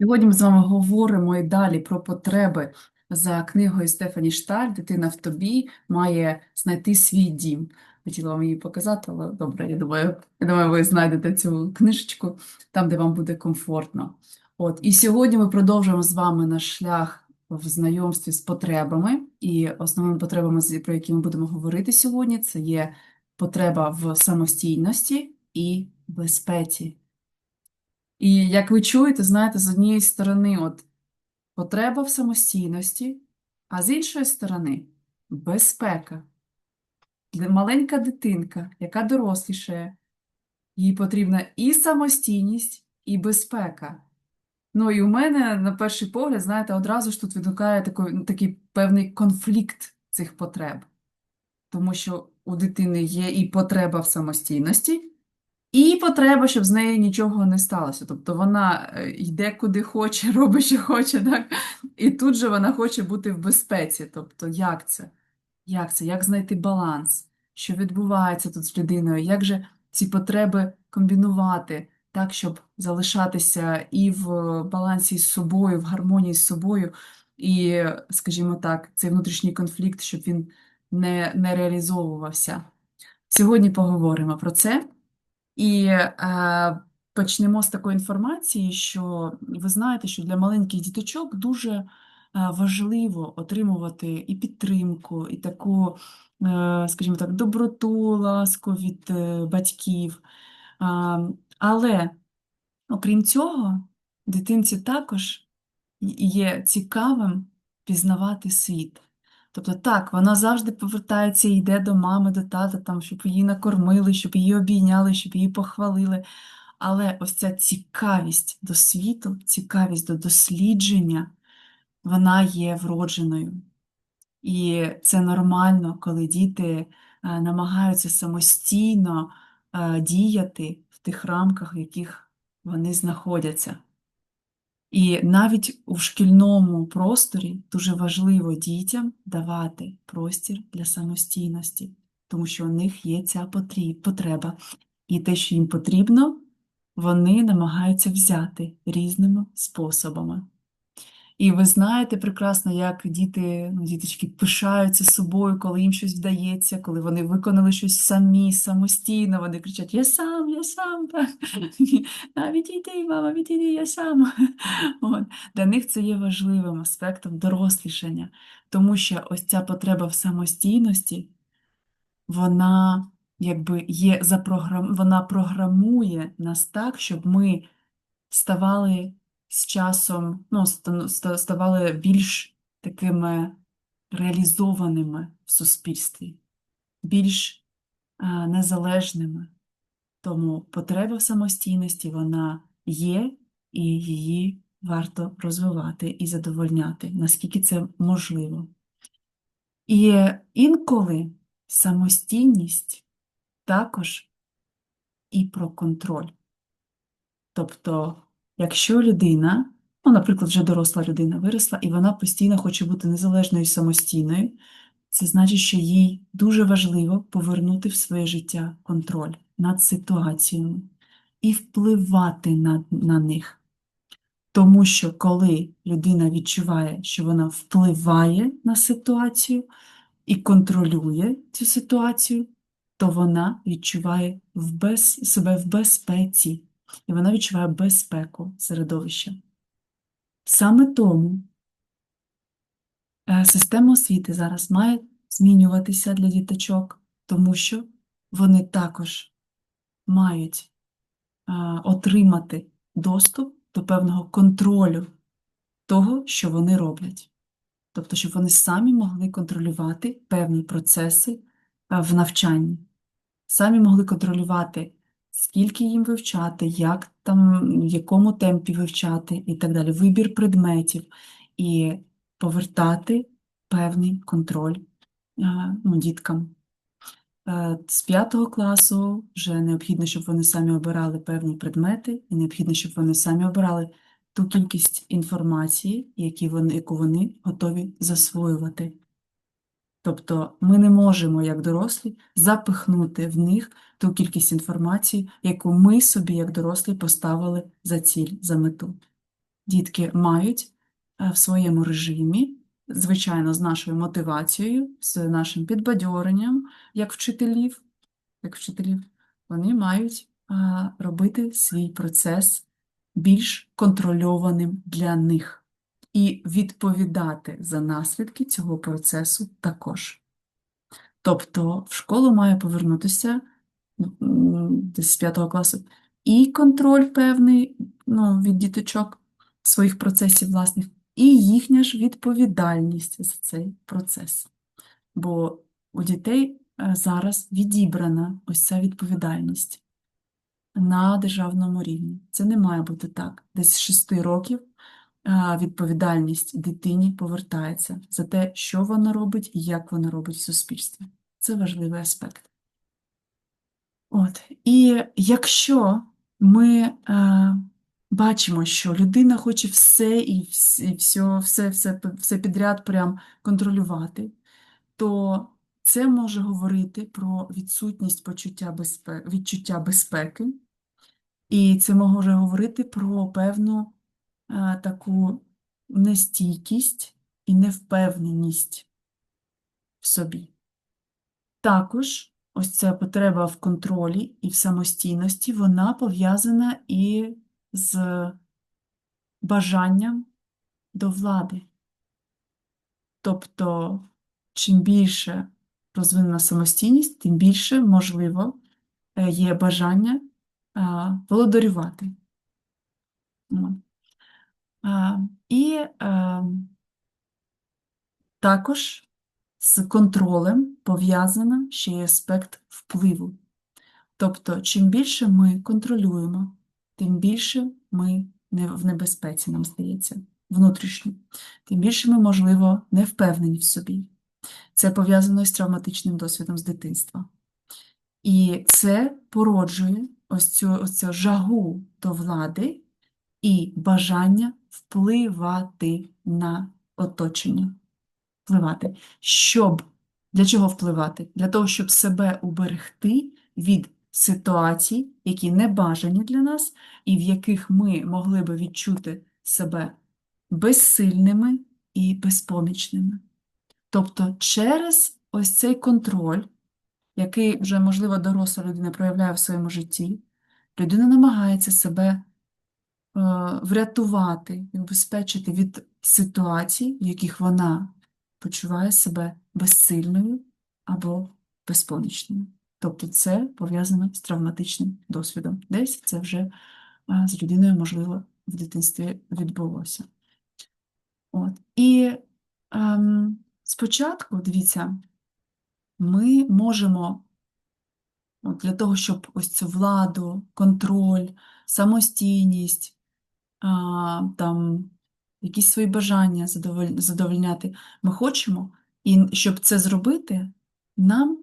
Сьогодні ми з вами говоримо і далі про потреби за книгою Стефані Шталь «Дитина в тобі має знайти свій дім». Хотіла вам її показати, але добре, я думаю, я думаю, ви знайдете цю книжечку там, де вам буде комфортно. От. І сьогодні ми продовжуємо з вами наш шлях в знайомстві з потребами. І основними потребами, про які ми будемо говорити сьогодні, це є потреба в самостійності і безпеці. І як ви чуєте, знаєте, з однієї сторони от потреба в самостійності, а з іншої сторони безпека. Маленька дитинка, яка дорослішає, їй потрібна і самостійність, і безпека. Ну і у мене, на перший погляд, знаєте, одразу ж тут виникає такий, такий певний конфлікт цих потреб. Тому що у дитини є і потреба в самостійності, і потреба, щоб з нею нічого не сталося. Тобто вона е, йде куди хоче, робить, що хоче, так? І тут же вона хоче бути в безпеці. Тобто, як це? Як це? Як знайти баланс? Що відбувається тут з людиною? Як же ці потреби комбінувати так, щоб залишатися і в балансі з собою, в гармонії з собою, і, скажімо так, цей внутрішній конфлікт, щоб він не, не реалізовувався. Сьогодні поговоримо про це. І е, почнемо з такої інформації, що ви знаєте, що для маленьких діточок дуже е, важливо отримувати і підтримку, і таку, е, скажімо так, доброту, ласку від е, батьків. А, Але, окрім цього, дитинці також є цікавим пізнавати світ. Тобто так, вона завжди повертається і йде до мами, до тата, там, щоб її накормили, щоб її обійняли, щоб її похвалили. Але ось ця цікавість до світу, цікавість до дослідження, вона є вродженою. І це нормально, коли діти е, намагаються самостійно е, діяти в тих рамках, в яких вони знаходяться. І навіть у шкільному просторі дуже важливо дітям давати простір для самостійності, тому що у них є ця потреба. І те, що їм потрібно, вони намагаються взяти різними способами. І ви знаєте прекрасно, як діти, ну, діточки пишаються собою, коли їм щось вдається, коли вони виконали щось самі, самостійно, вони кричать: Я сам, я сам, так. Відійди, мама, відійди, я сам. От. Для них це є важливим аспектом дорослішання, тому що ось ця потреба в самостійності, вона якби є запрограм... вона програмує нас так, щоб ми ставали з часом, ну, ста- ста- ставали більш такими реалізованими в суспільстві, більш а, незалежними. Тому потреба в самостійності вона є, і її варто розвивати і задовольняти, наскільки це можливо. І інколи самостійність також і про контроль. Тобто, якщо людина, ну, наприклад, вже доросла людина виросла, і вона постійно хоче бути незалежною і самостійною, це значить, що їй дуже важливо повернути в своє життя контроль над ситуаціями і впливати на, на них. Тому що коли людина відчуває, що вона впливає на ситуацію і контролює цю ситуацію, то вона відчуває в без... себе в безпеці, і вона відчуває безпеку середовища. Саме тому е, система освіти зараз має змінюватися для діточок, тому що вони також мають е, отримати доступ до певного контролю того, що вони роблять. Тобто, щоб вони самі могли контролювати певні процеси е, в навчанні, самі могли контролювати, скільки їм вивчати, як там, в якому темпі вивчати і так далі, вибір предметів, і повертати певний контроль е, ну, діткам. Е, З п'ятого класу вже необхідно, щоб вони самі обирали певні предмети, і необхідно, щоб вони самі обирали ту кількість інформації, які вони, яку вони готові засвоювати. Тобто ми не можемо, як дорослі, запихнути в них ту кількість інформації, яку ми собі, як дорослі, поставили за ціль, за мету. дітки мають е, в своєму режимі, звичайно, з нашою мотивацією, з нашим підбадьоренням, як вчителів, як вчителів, вони мають робити свій процес більш контрольованим для них і відповідати за наслідки цього процесу також. Тобто в школу має повернутися десь з 5 класу і контроль певний ну, від діточок своїх процесів власних, і їхня ж відповідальність за цей процес. Бо у дітей е, зараз відібрана ось ця відповідальність на державному рівні. Це не має бути так. Десь з 6 років відповідальність дитині повертається за те, що вона робить і як вона робить в суспільстві. Це важливий аспект. От. І якщо ми е, бачимо, що людина хоче все і все, все, все, все підряд прям контролювати, то це може говорити про відсутність почуття безпеки, відчуття безпеки, і це може говорити про певну таку нестійкість і невпевненість в собі. Також ось ця потреба в контролі і в самостійності, вона пов'язана і з бажанням до влади. Тобто, чим більше розвинена самостійність, тим більше, можливо, е, є бажання володарювати. А, І також з контролем пов'язана ще й аспект впливу. Тобто, чим більше ми контролюємо, тим більше ми в небезпеці, нам здається, внутрішньо, тим більше ми, можливо, не впевнені в собі. Це пов'язано з травматичним досвідом з дитинства. І це породжує ось цю, ось цю жагу до влади і бажання впливати на оточення. Впливати. Щоб, для чого впливати? Для того, щоб себе уберегти від ситуацій, які не бажані для нас, і в яких ми могли би відчути себе безсильними і безпомічними. Тобто через ось цей контроль, який вже, можливо, доросла людина проявляє в своєму житті, людина намагається себе врятувати і убезпечити від ситуацій, в яких вона почуває себе безсильною або безпомічною. Тобто це пов'язано з травматичним досвідом. Десь це вже е, з людиною, можливо, в дитинстві відбулося. От. І ем, спочатку, дивіться, ми можемо от, для того, щоб ось цю владу, контроль, самостійність, там, якісь свої бажання задоволь- задовольняти, ми хочемо, і щоб це зробити, нам,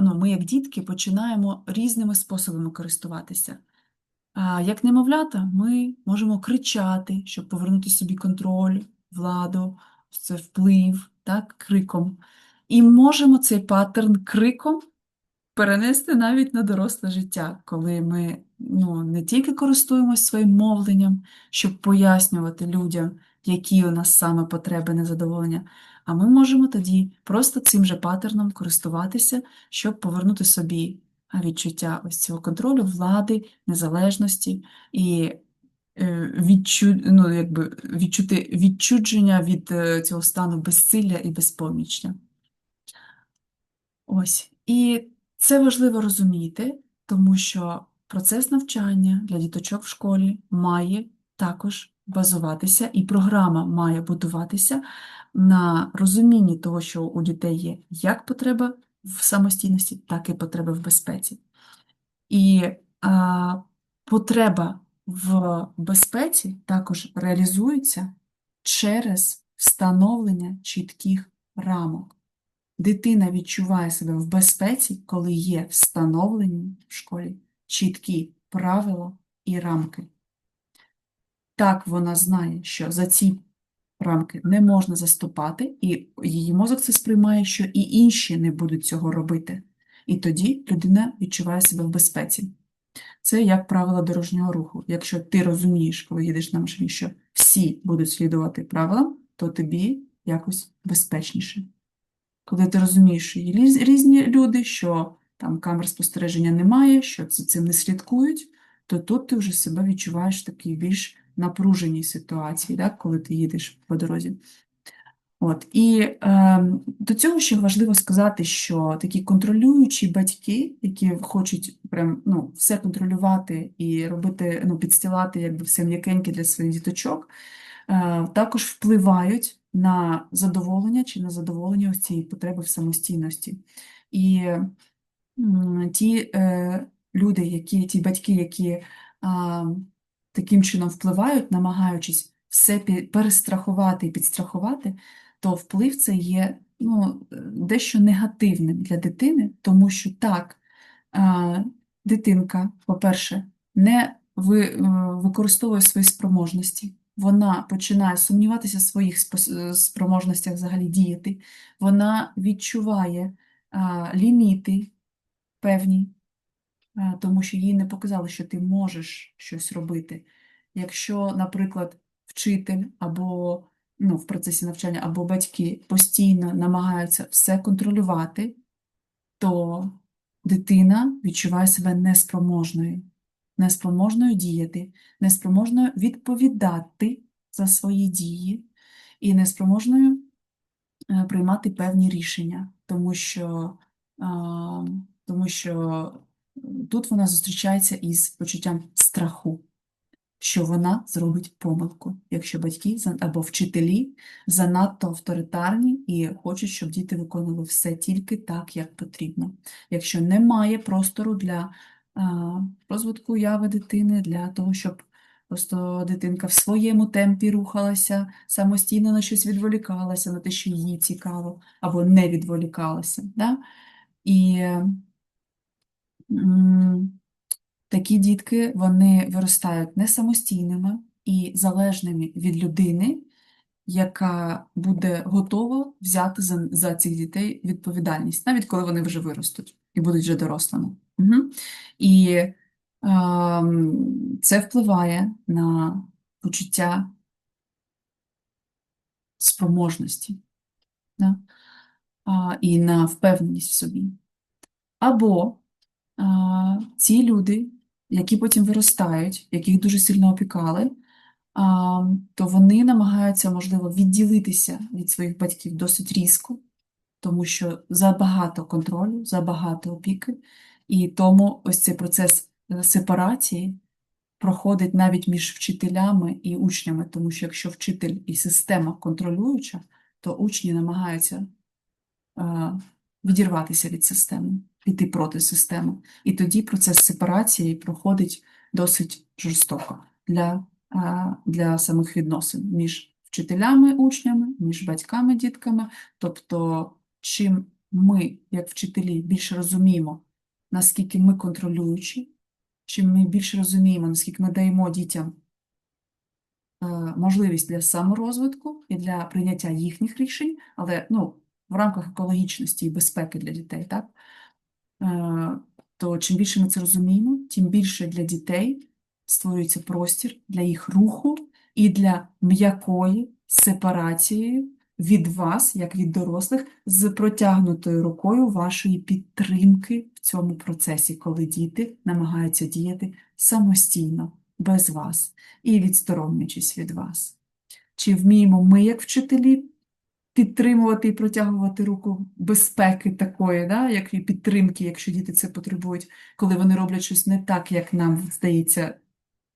ну, ми, як дітки, починаємо різними способами користуватися. Як немовлята, ми можемо кричати, щоб повернути собі контроль, владу, це вплив, так, криком. І можемо цей паттерн криком перенести навіть на доросле життя, коли ми ну, не тільки користуємося своїм мовленням, щоб пояснювати людям, які у нас саме потреби незадоволення, а ми можемо тоді просто цим же паттерном користуватися, щоб повернути собі відчуття ось цього контролю, влади, незалежності і е, відчу, ну, якби, відчути відчудження від е, цього стану безсилля і безпоміччя. Ось. І це важливо розуміти, тому що процес навчання для діточок в школі має також базуватися, і програма має будуватися на розумінні того, що у дітей є як потреба в самостійності, так і потреба в безпеці. І а, потреба в безпеці також реалізується через встановлення чітких рамок. Дитина відчуває себе в безпеці, коли є встановлені в школі чіткі правила і рамки. Так вона знає, що за ці рамки не можна заступати, і її мозок це сприймає, що і інші не будуть цього робити. І тоді людина відчуває себе в безпеці. Це як правило дорожнього руху. Якщо ти розумієш, коли їдеш на машині, що всі будуть слідувати правилам, то тобі якось безпечніше. Коли ти розумієш, що є різні люди, що там камер спостереження немає, що за цим не слідкують, то тут ти вже себе відчуваєш в такій більш напруженій ситуації, так, коли ти їдеш по дорозі. От, і е, до цього ще важливо сказати, що такі контролюючі батьки, які хочуть прям, ну, все контролювати і робити, ну, підстилати якби все м'якеньке для своїх діточок, також впливають на задоволення чи на задоволення ось цієї потреби в самостійності. І ті е, люди, які, ті батьки, які таким чином впливають, намагаючись все перестрахувати і підстрахувати, то вплив це є ну, е, дещо негативним для дитини, тому що так, дитинка, по-перше, не е, використовує свої спроможності, вона починає сумніватися в своїх е, спроможностях взагалі діяти, вона відчуває а, ліміти певні, а, тому що їй не показали, що ти можеш щось робити. Якщо, наприклад, вчитель або ну, в процесі навчання, або батьки постійно намагаються все контролювати, то дитина відчуває себе неспроможною, неспроможною діяти, неспроможною відповідати за свої дії і неспроможною е, приймати певні рішення, тому що, тому що тут вона зустрічається із почуттям страху, що вона зробить помилку, якщо батьки або вчителі занадто авторитарні і хочуть, щоб діти виконували все тільки так, як потрібно. Якщо немає простору для розвитку уяви дитини, для того, щоб просто дитинка в своєму темпі рухалася, самостійно на щось відволікалася, на те, що їй цікаво, або не відволікалася. Да? І такі дітки вони виростають не самостійними і залежними від людини, яка буде готова взяти за, за цих дітей відповідальність, навіть коли вони вже виростуть і будуть вже дорослими. Угу. І ем, це впливає на почуття спроможності да? а, і на впевненість в собі. Або а, ці люди, які потім виростають, яких дуже сильно опікали, а, то вони намагаються, можливо, відділитися від своїх батьків досить різко, тому що забагато контролю, забагато опіки, і тому ось цей процес е, сепарації проходить навіть між вчителями і учнями, тому що якщо вчитель і система контролююча, то учні намагаються е, відірватися від системи, піти проти системи. І тоді процес сепарації проходить досить жорстоко для, е, для самих відносин між вчителями, учнями, між батьками, дітками. Тобто, чим ми, як вчителі, більше розуміємо, наскільки ми контролюючі, чим ми більше розуміємо, наскільки ми даємо дітям е, можливість для саморозвитку і для прийняття їхніх рішень, але ну, в рамках екологічності і безпеки для дітей, так? Е, То чим більше ми це розуміємо, тим більше для дітей створюється простір для їх руху і для м'якої сепарації від вас, як від дорослих, з протягнутою рукою вашої підтримки в цьому процесі, коли діти намагаються діяти самостійно, без вас і відсторонюючись від вас. Чи вміємо ми, як вчителі, підтримувати і протягувати руку безпеки такої, да, як і підтримки, якщо діти це потребують, коли вони роблять щось не так, як нам здається,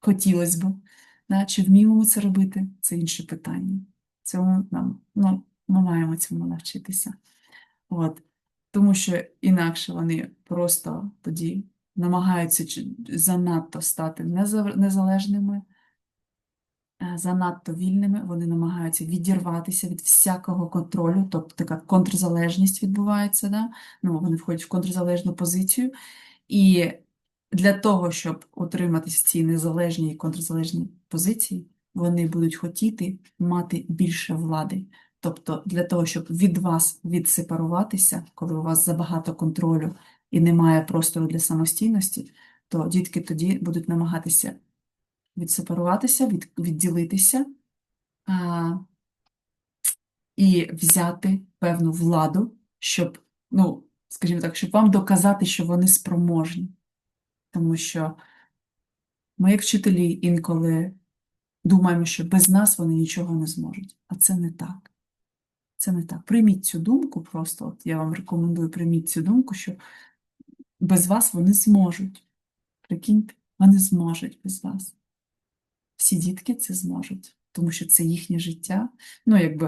хотілося б. Да? Чи вміємо ми це робити? Це інше питання. Цьому нам, ну, ми маємо цьому навчитися. От. Тому що інакше вони просто тоді намагаються занадто стати незалежними, е, занадто вільними, вони намагаються відірватися від всякого контролю, тобто така контрзалежність відбувається, да? ну, вони входять в контрзалежну позицію. І для того, щоб утриматися в цій незалежній і контрзалежній позиції, вони будуть хотіти мати більше влади. Тобто для того, щоб від вас відсепаруватися, коли у вас забагато контролю і немає простору для самостійності, то дітки тоді будуть намагатися відсепаруватися, від, відділитися а, і взяти певну владу, щоб, ну, скажімо так, щоб вам доказати, що вони спроможні. Тому що ми, як вчителі, інколи думаємо, що без нас вони нічого не зможуть. А це не так. Це не так. Прийміть цю думку просто, от я вам рекомендую, прийміть цю думку, що без вас вони зможуть. Прикиньте, вони зможуть без вас. Всі дітки це зможуть, тому що це їхнє життя. Ну, якби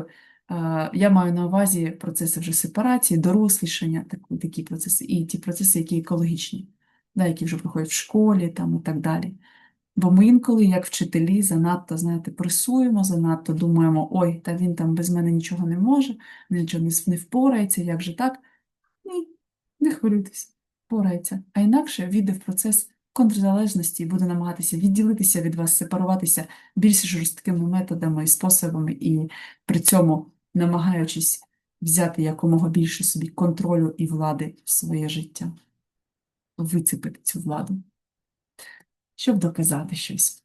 е, я маю на увазі процеси вже сепарації, дорослішання, так, такі процеси, і ті процеси, які екологічні, да, які вже проходять в школі там, і так далі. Бо ми інколи, як вчителі, занадто, знаєте, пресуємо, занадто думаємо, ой, та він там без мене нічого не може, він нічого не, впорається, як же так? Ні, не хвилюйтесь, впорається. А інакше війде в процес контрзалежності і буде намагатися відділитися від вас, сепаруватися більш жорсткими методами і способами, і при цьому намагаючись взяти якомога більше собі контролю і влади в своє життя, вицепити цю владу щоб доказати щось.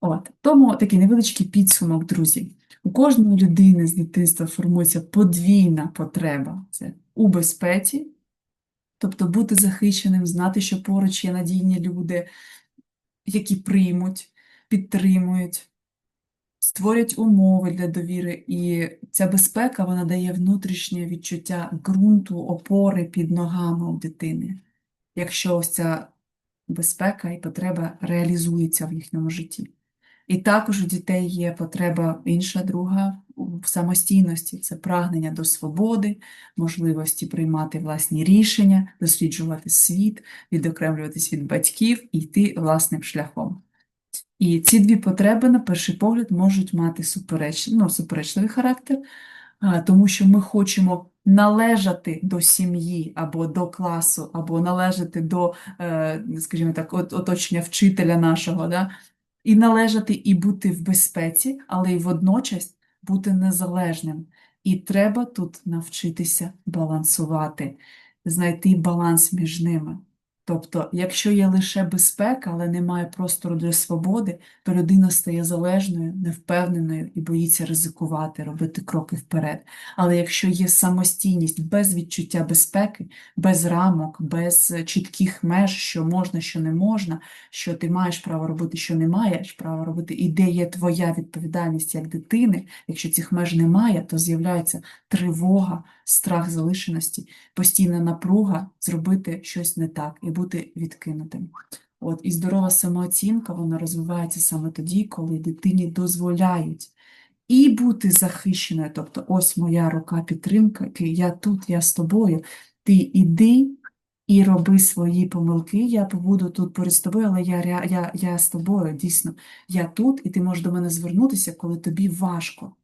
От. Тому такий невеличкий підсумок, друзі. У кожної людини з дитинства формується подвійна потреба це у безпеці, тобто бути захищеним, знати, що поруч є надійні люди, які приймуть, підтримують, створять умови для довіри. І ця безпека вона дає внутрішнє відчуття ґрунту, опори під ногами у дитини. Якщо ось ця безпека і потреба реалізується в їхньому житті. І також у дітей є потреба інша друга в самостійності це прагнення до свободи, можливості приймати власні рішення, досліджувати світ, відокремлюватись від батьків і йти власним шляхом. І ці дві потреби, на перший погляд, можуть мати супереч... ну, суперечливий характер, тому що ми хочемо належати до сім'ї або до класу, або належати до, е, скажімо так, оточення вчителя нашого, да? і належати і бути в безпеці, але й водночас бути незалежним. І треба тут навчитися балансувати, знайти баланс між ними. Тобто, якщо є лише безпека, але немає простору для свободи, то людина стає залежною, невпевненою і боїться ризикувати, робити кроки вперед. Але якщо є самостійність без відчуття безпеки, без рамок, без чітких меж, що можна, що не можна, що ти маєш право робити, що не маєш право робити, і де є твоя відповідальність як дитини, якщо цих меж немає, то з'являється тривога, страх залишеності, постійна напруга зробити щось не так і бути відкинутим. От, І здорова самооцінка вона розвивається саме тоді, коли дитині дозволяють і бути захищеною. Тобто, ось моя рука підтримки, я тут, я з тобою, ти іди і роби свої помилки, я побуду тут поряд з тобою, але я, я, я з тобою, дійсно, я тут, і ти можеш до мене звернутися, коли тобі важко.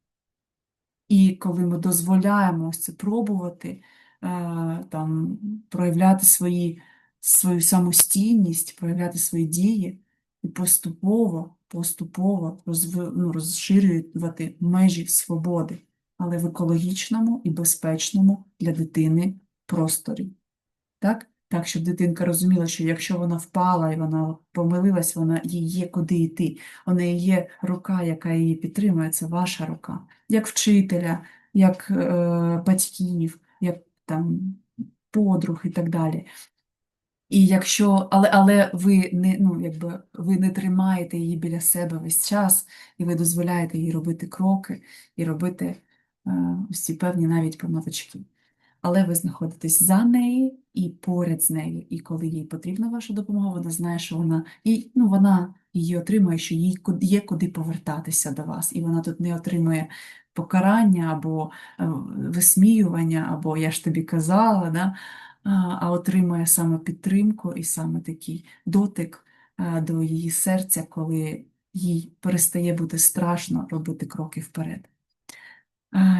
І коли ми дозволяємо це пробувати, е, там, проявляти свої, свою самостійність, проявляти свої дії і поступово, поступово розв... ну, розширювати межі свободи, але в екологічному і безпечному для дитини просторі. Так? Так, щоб дитинка розуміла, що якщо вона впала і вона помилилась, вона їй є куди йти. Неї є рука, яка її підтримує, це ваша рука, як вчителя, як е, батьків, як там подруг і так далі. І якщо, Але але ви не ну, якби, ви не тримаєте її біля себе весь час, і ви дозволяєте їй робити кроки і робити е, ці певні навіть помилочки але ви знаходитесь за нею і поряд з нею. І коли їй потрібна ваша допомога, вона знає, що вона і ну, вона її отримує, що їй є куди повертатися до вас, і вона тут не отримує покарання або е, висміювання, або я ж тобі казала, да? а отримує саме підтримку і саме такий дотик е, до її серця, коли їй перестає бути страшно робити кроки вперед.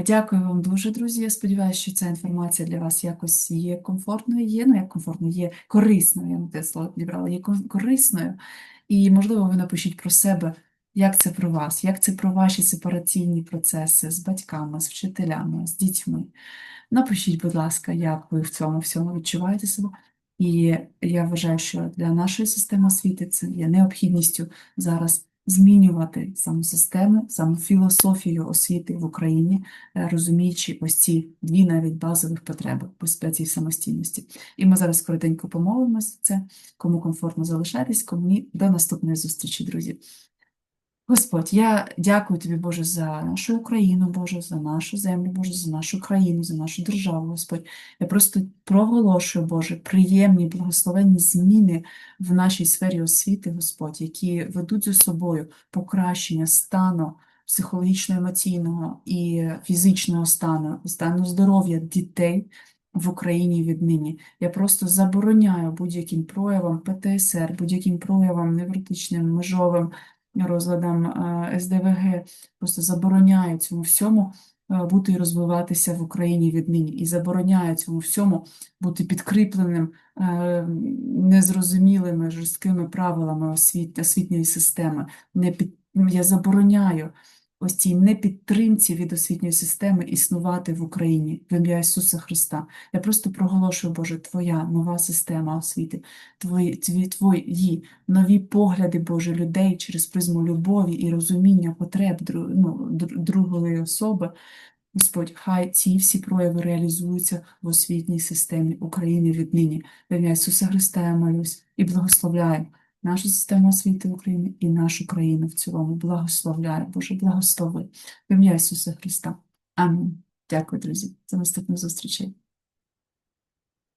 Дякую вам дуже, друзі. Я сподіваюся, що ця інформація для вас якось є комфортною, є, ну як комфортно, є корисною, я не те слово підібрала, є корисною. І, можливо, ви напишіть про себе, як це про вас, як це про ваші сепараційні процеси з батьками, з вчителями, з дітьми. Напишіть, будь ласка, як ви в цьому всьому відчуваєте себе. І я вважаю, що для нашої системи освіти це є необхідністю зараз змінювати саму систему, саму філософію освіти в Україні, е, розуміючи ось ці дві навіть базових потреби безпеці і самостійності. І ми зараз коротенько помовимося це. Кому комфортно залишатись, кому ні, до наступної зустрічі, друзі. Господь, я дякую тобі, Боже, за нашу Україну, Боже, за нашу землю, Боже, за нашу країну, за нашу державу, Господь. Я просто проголошую, Боже, приємні, благословенні зміни в нашій сфері освіти, Господь, які ведуть за собою покращення стану психологічно-емоційного і фізичного стану, стану здоров'я дітей в Україні віднині. Я просто забороняю будь-яким проявам ПТСР, будь-яким проявам невротичним, межовим розладам е, СДВГ, просто забороняє цьому всьому е, бути і розвиватися в Україні віднині, і забороняє цьому всьому бути підкріпленим е, незрозумілими жорсткими правилами освіт, освітньої системи. Не під, я забороняю ось цій непідтримці від освітньої системи існувати в Україні в ім'я Ісуса Христа. Я просто проголошую, Боже, Твоя нова система освіти, твої, твої, твої нові погляди, Боже, людей через призму любові і розуміння потреб ну, другої особи. Господь, хай ці всі прояви реалізуються в освітній системі України віднині. В ім'я Ісуса Христа я молюсь і благословляю нашу систему освіти України і нашу країну в цілому. Благословляю, Боже, благослови. В ім'я Ісуса Христа. Амінь. Дякую, друзі. за наступну зустрічей.